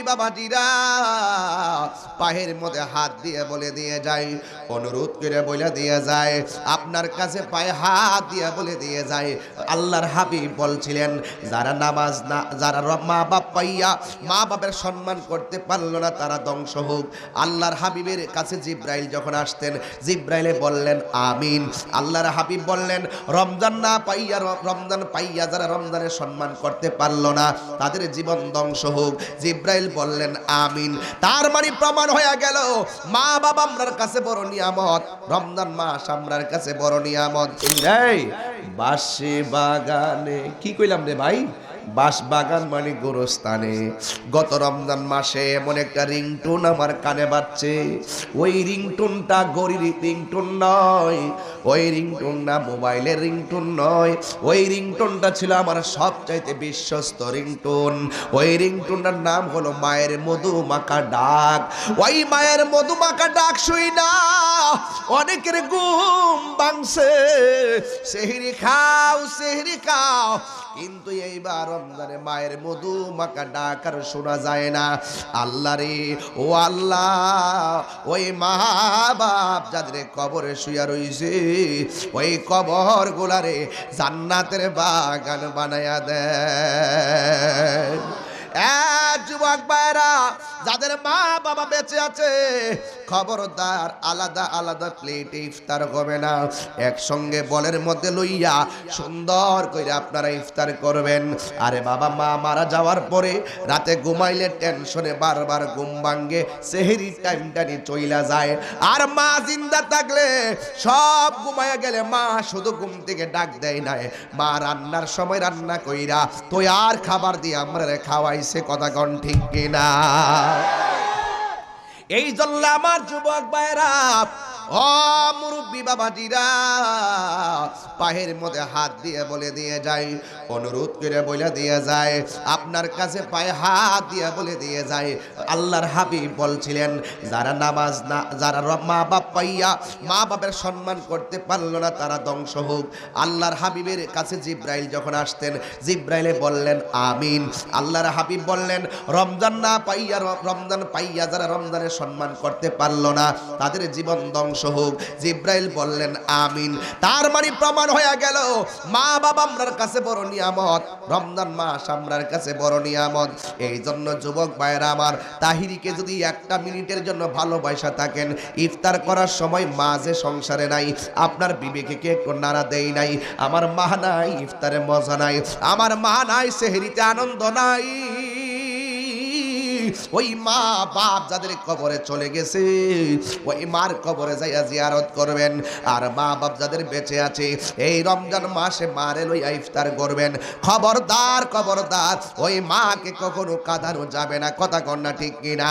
মুরব্বী বাবাজিরা, পায়ের মধ্যে হাত দিয়ে বলে দিয়ে যায়, অনুরোধ করে বলে দিয়ে যায়, আপনার কাছে পায়ে হাত দিয়ে বলে দিয়ে যায়। আল্লাহর হাবিব বলছিলেন, যারা নামাজ না, যারা মা বাপ পাইয়া মা বাপের সম্মান করতে পারল না, তারা ধ্বংস হোক। আল্লাহর হাবিবের কাছে জিব্রাইল যখন আসতেন, জিব্রাইলে বললেন, আমিন। আল্লাহর হাবিব বললেন, রমজান না পাইয়া রমজান পাইয়া যারা রমজানের সম্মান করতে পারল না, তাদের জীবন ধ্বংস হোক। জিব্রাইল বললেন, আমিন। তার মানে প্রমাণ হয়ে গেল, মা বাবা আমরার কাছে বড় নিয়ামত, রমজান মাস আমরার কাছে বড় নিয়ামত। বাসে বাগানে, কি কইলাম রে ভাই? বাস বাগান মানে গোরস্থানে। গত রমজান মাসে এমন একটা রিংটোন আমার কানে বাজছে। ওই রিংটোনটা গরির রিংটোন নয়, ওই রিংটোন না মোবাইলের রিংটোন নয়, ওই রিংটোনটা ছিল আমার সবচাইতে বিশ্বস্ত রিংটোন। ওই রিংটোনটার নাম হলো মায়ের মধুমাখা ডাক। ওই মায়ের মধুমাখা ডাক শুই না, অনেকের ঘুম ভাঙছে। সেহরি খাও সেহরি খাও, কিন্তু এইবার রমজানে মায়ের মধু মাকা ডাক আর শোনা যায় না। আল্লাহ রে, ও আল্লাহ, ওই মা বাপ যাদের কবরে শুয়া রইছে, ওই কবর গোলারে জান্নাতের বাগান বানায়া দেয় যুবক ভাইরা যাদের মা বাবা বেঁচে আছে, খবরদার আলাদা আলাদা প্লেটে ইফতার হবে না। একসঙ্গে বলের মধ্যে লইয়া সুন্দর করে আপনারা ইফতার করবেন। আরে বাবা, মা মারা যাওয়ার পরে রাতে ঘুমাইলে টেনশনে বারবার ঘুম ভাঙ্গে, সেহেরি টাইমটা নিয়ে চইলা যায়। আর মা জিন্দা থাকলে সব ঘুমাইয়া গেলে মা শুধু ঘুম থেকে ডাক দেয় নাই। মা রান্নার সময় রান্না কইরা তো আর খাবার দিয়ে আমরা খাওয়াইছে, কথা কন ঠিক কিনা? এই জন্য আমার যুবক ভাইরা ও মুরব্বী বাবাজিরা, পায়ের মধ্যে হাত দিয়ে বলে দিয়ে যায়, অনুরোধ করে বলে দিয়ে যায়, আপনার কাছে পায়ে হাত দিয়ে বলে দিয়ে যায়। আল্লাহর হাবিব বলছিলেন, যারা নামাজ না, যারা মা পাইয়া মা বাপের সম্মান করতে পারল না, তারা ধ্বংস হোক। আল্লাহর হাবিবের কাছে জিব্রাইল যখন আসতেন, জিব্রাইলে বললেন, আমিন। আল্লাহর হাবিব বললেন, রমজান না পাইয়া, রমজান পাইয়া যারা রমজানের সম্মান করতে পারল না, তাদের জীবন ধ্বংস হোক। জিব্রাইল বললেন, আমিন। তার মানে প্রমাণ হয়ে গেল মা বাবা আমরার কাছে বড় নিয়ামত, রমজান মাস আমরার কাছে বড় নিয়ামত। এই জন্য যুবক ভাইয়েরা আমার, তাহিরিকে যদি একটা মিনিটের জন্য ভালোবাসা থাকেন, ইফতার করার সময় মা যে সংসারে নাই, আপনার বিবেকে কে নাড়া দেই নাই, আমার মা নাই, ইফতারে মজা নাই, আমার মা নাই, সেহরিতে আনন্দ নাই। ওই মা বাপ যাদের কবরে চলে গেছে, ওই মার কবরে যাইয়া জিয়ারত করবেন, আর মা বাপ যাদের বেঁচে আছে, এই রমজান মাসে মারে লইয়া ইফতার করবেন। খবরদার খবরদার, ওই মাকে কখনো কাঁদানো যাবে না, কথা কন্যা ঠিক কিনা?